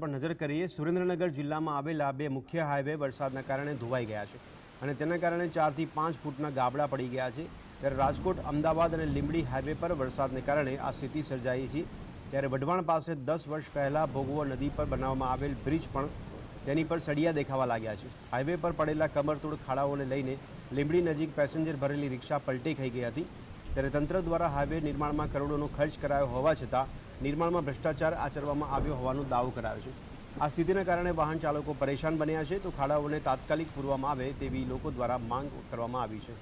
પર નજર કરીએ, સુરેન્દ્રનગર જિલ્લામાં આવેલા બે મુખ્ય હાઈવે વરસાદના કારણે ધોવાઈ ગયા છે અને તેના કારણે ચારથી પાંચ ફૂટના ગાબડા પડી ગયા છે. ત્યારે રાજકોટ, અમદાવાદ અને લીંબડી હાઈવે પર વરસાદને કારણે આ સ્થિતિ સર્જાઈ છે. ત્યારે વઢવાણ પાસે દસ વર્ષ પહેલાં ભોગવો નદી પર બનાવવામાં આવેલ બ્રિજ પણ તેની પર સળિયા દેખાવા લાગ્યા છે. હાઈવે પર પડેલા કમરતોડ ખાડાઓને લઈને લીંબડી નજીક પેસેન્જર ભરેલી રિક્ષા પલટી થઈ ગઈ હતી. ત્યારે તંત્ર દ્વારા હાઈવે નિર્માણમાં કરોડોનો ખર્ચ કરાયો હોવા છતાં નિર્માણમાં ભ્રષ્ટાચાર આચરવામાં આવ્યો હોવાનો દાવો કરાયો છે. આ સ્થિતિના કારણે વાહન ચાલકો પરેશાન બન્યા છે તો ખાડાઓને તાત્કાલિક પૂરવામાં આવે તેવી લોકો દ્વારા માંગ કરવામાં આવી છે.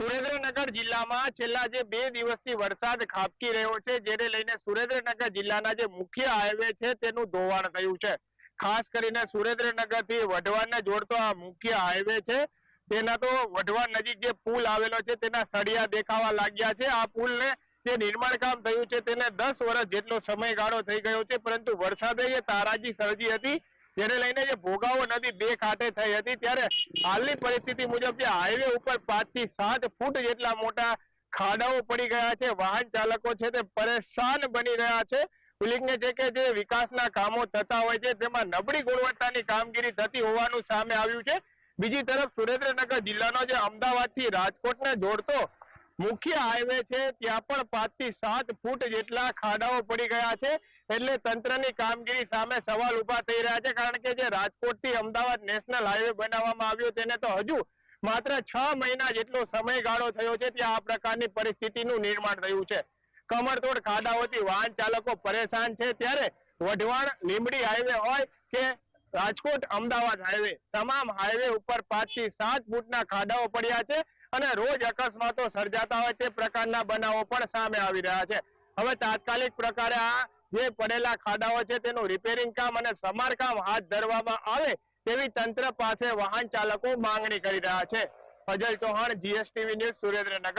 સુરેન્દ્રનગર જિલ્લામાં છેલ્લા જે બે દિવસથી વરસાદ ખાબકી રહ્યો છે, જેને લઈને સુરેન્દ્રનગર જિલ્લાના જે મુખ્ય હાઈવે છે તેનું ધોવાણ થયું છે. ખાસ કરીને સુરેન્દ્રનગરથી વઢવાણને જોડતો આ મુખ્ય હાઈવે છે, તેના તો વઢવાણ નજીક જે પુલ આવેલો છે, તેના સળિયા દેખાવા લાગ્યા છે. આ પુલને જે નિર્માણ કામ થયું છે, તેને દસ વર્ષ જેટલો સમયગાળો થઈ ગયો છે, પરંતુ વરસાદે તારાજી સર્જી હતી. જેને લઈને જે ભોગાવો નદી બે કાંઠે થઈ હતી, ત્યારે હાલની પરિસ્થિતિ મુજબ જે હાઈવે ઉપર પાંચથી સાત ફૂટ જેટલા મોટા ખાડાઓ પડી ગયા છે, વાહન ચાલકો છે તે પરેશાન બની રહ્યા છે. ઉલ્લેખનીય છે કે જે વિકાસના કામો થતા હોય છે, તેમાં નબળી ગુણવત્તાની કામગીરી થતી હોવાનું સામે આવ્યું છે. બીજી તરફ સુરેન્દ્રનગર જિલ્લાનો જે અમદાવાદથી રાજકોટને જોડતો મુખ્ય હાઈવે છે, ત્યાં પણ પાંચથી સાત ફૂટ જેટલા ખાડાઓ પડી ગયા છે. એટલે તંત્રની કામગીરી સામે સવાલ ઊભા થઈ રહ્યા છે. કારણ કે જે રાજકોટથી અમદાવાદ નેશનલ હાઈવે બનાવવામાં આવ્યો તેને તો હજુ માત્ર છ મહિના જેટલો સમયગાળો થયો છે ત્યાં આ પ્રકારની પરિસ્થિતિનું નિર્માણ થયું છે. કમરતોડ ખાડાઓથી વાહન ચાલકો પરેશાન છે. ત્યારે વઢવાણ લીંબડી હાઈવે હોય કે રાજકોટ અમદાવાદ હાઈવે, તમામ હાઈવે ઉપર પાંચથી સાત ફૂટના ખાડાઓ પડ્યા છે અને રોજ અકસ્માતો સર્જાતા હોય તે પ્રકારના બનાવો પણ સામે આવી રહ્યા છે. હવે તાત્કાલિક પ્રકારે આ જે પડેલા ખાડાઓ છે તેનું રિપેરિંગ કામ અને સમારકામ હાથ ધરવામાં આવે તેવી તંત્ર પાસે વાહન ચાલકો માંગણી કરી રહ્યા છે. Fazal Chauhan GSTV news Surendranagar.